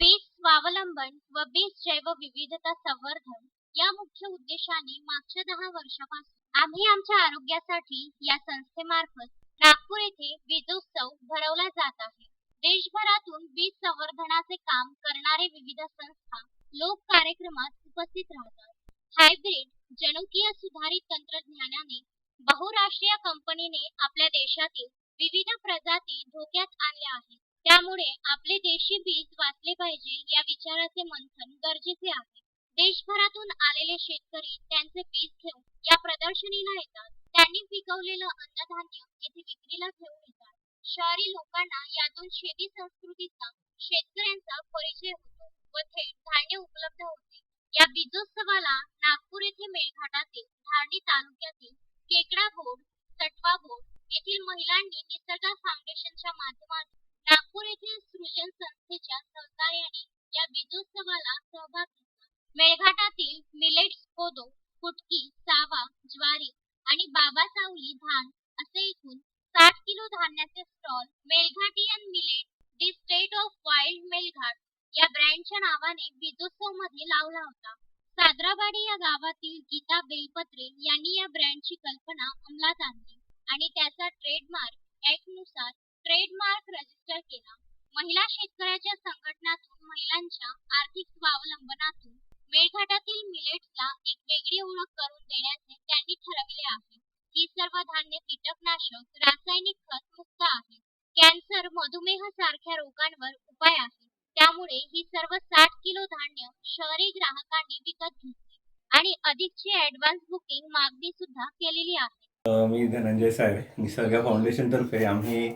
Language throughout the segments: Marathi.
बीज स्वावलंबन व बीज जैवविविधता संवर्धन या मुख्य उद्देशाने मागच्या दहा वर्षापासून आम्ही आमच्या आरोग्यासाठी या संस्थेमार्फत नागपूर येथे बीजोत्सव भरवला जात आहे. देशभरातून बीज संवर्धनाचे काम करणारे विविध संस्था लोक कार्यक्रमात उपस्थित राहतात. हायब्रिड जनुकीय सुधारित तंत्रज्ञानाने बहुराष्ट्रीय कंपनीने आपल्या देशातील विविध प्रजाती धोक्यात आणल्या आहेत. त्यामुळे आपले देशी बीज वाचले पाहिजे या विचाराचे मंथन गरजेचे आहे. देशभरातून आलेले शेतकरी त्यांचे बीज घेऊन या प्रदर्शनीला येतात. त्यांनी पिकवलेलं अन्नधान्य येथे विक्रीला घेऊन येतात. शहरी लोकांना यातून शेती संस्कृतीचा शेतकऱ्यांचा परिचय होतो व थेट धान्य उपलब्ध होते. या बीजोत्सवाला नागपूर येथे मेळघाटातील धारणी तालुक्यातील केकडा बोर्ड सटवा बोर्ड येथील महिलांनी निसर्गा फाउंडेशनच्या माध्यमातून नागपूर येथील सृजन संस्थेच्या सहकार्याने या बीजोत्सवाला सहभाग घेतला. मेळघाटातील मिलेट्स कोदो कुटकी सावा ज्वारी आणि बाबा सावली धान असे एकूण साठ किलो धान्याचे stall Melghatian millet the state of wild Melghat या ब्रँडच्या नावाने बीजोत्सवमध्ये लावला होता. सादराबाडी या गावातील गीता बेलपत्रे यांनी या ब्रँडची कल्पना अंमलात आणली आणि त्याचा ट्रेडमार्क ऍक्टनुसार ट्रेडमार्क रजिस्टर केला. महिला शेतकऱ्याच्या संघटनातून महिलांच्या आर्थिक स्वावलंबनातून मेळघाटातील मिलेट्सला एक वेगळी ओळख करून देण्याचे त्यांनी ठरविले आहे. ही सर्व धान्य कीटकनाशक रासायनिक खत मुक्त आहे. कॅन्सर मधुमेह सारख्या रोगांवर उपाय आहे. त्यामुळे ही सर्व साठ किलो धान्य शहरी ग्राहकांनी विकत घेतली आणि अधिकची ऍडव्हान्स बुकिंग मागणी सुद्धा केलेली आहे. मी धनंजय साहेब निसर्ग फाउंडेशनतर्फे आम्ही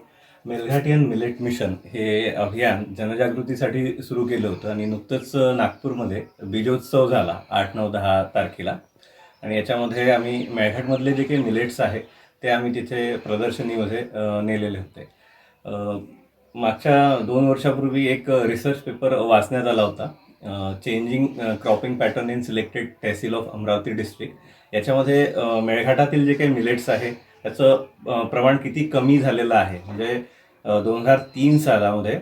मेलघाटियन मिलेट मिशन हे अभियान जनजागृतीसाठी सुरू केलं होतं आणि नुकतंच नागपूरमध्ये बीजोत्सव झाला आठ नऊ दहा तारखेला. आणि याच्यामध्ये आम्ही मेळघाटमधले जे काही मिलेट्स आहे ते आम्ही तिथे प्रदर्शनीमध्ये नेलेले होते. मागच्या दोन वर्षापूर्वी एक रिसर्च पेपर वाचण्यात आला होता changing cropping pattern in selected tehsil of Amravati district याच्यामध्ये मेळघाटातील जे काही मिलेट्स आहे याचं प्रमाण किती कमी झालेलं आहे? म्हणजे दोन हजार तीन सालामध्ये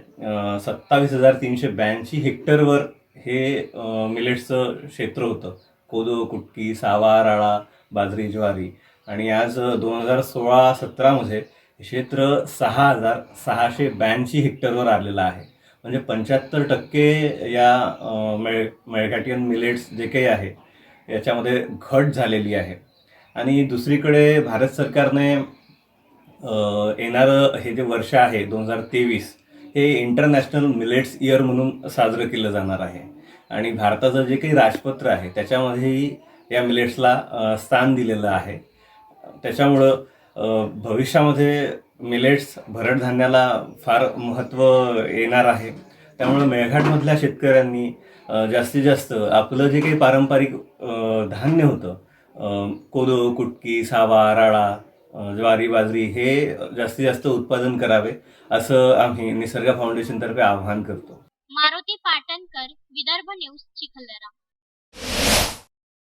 सत्तावीस हजार तीनशे ब्याऐंशी हेक्टरवर हे मिलेट्सचं क्षेत्र होतं. कोदो कुटकी सावा राळा बाजरी ज्वारी. आणि आज दोन हजार सोळा सतरामध्ये क्षेत्र सहा हजार सहाशे ब्याऐंशी हेक्टरवर आलेलं आहे. म्हणजे पंच्याहत्तर टक्के या मेळ मेळघाटियन मिलेट्स जे काही आहे याच्यामध्ये घट झालेली आहे. आणि दुसरीकडे भारत सरकारने येणारं हे जे वर्ष आहे दोन हजार तेवीस हे इंटरनॅशनल मिलेट्स इयर म्हणून साजरं केलं जाणार आहे. आणि भारताचं जे काही राजपत्र आहे त्याच्यामध्येही या मिलेट्सला स्थान दिलेलं आहे. त्याच्यामुळं भविष्यामध्ये मिलेट्स भरड धान्याला फार महत्त्व येणार आहे. त्यामुळं मेळघाटमधल्या शेतकऱ्यांनी जास्तीत जास्त आपलं जे काही पारंपरिक धान्य होतं कोदो कुटकी सावा राळा ज्वारी बाजरी हे जास्तीत जास्त उत्पादन करावे असं आम्ही निसर्ग फाउंडेशन तर्फे आवाहन करतो. मारुती पाटणकर विदर्भ न्यूज चिखलदरा.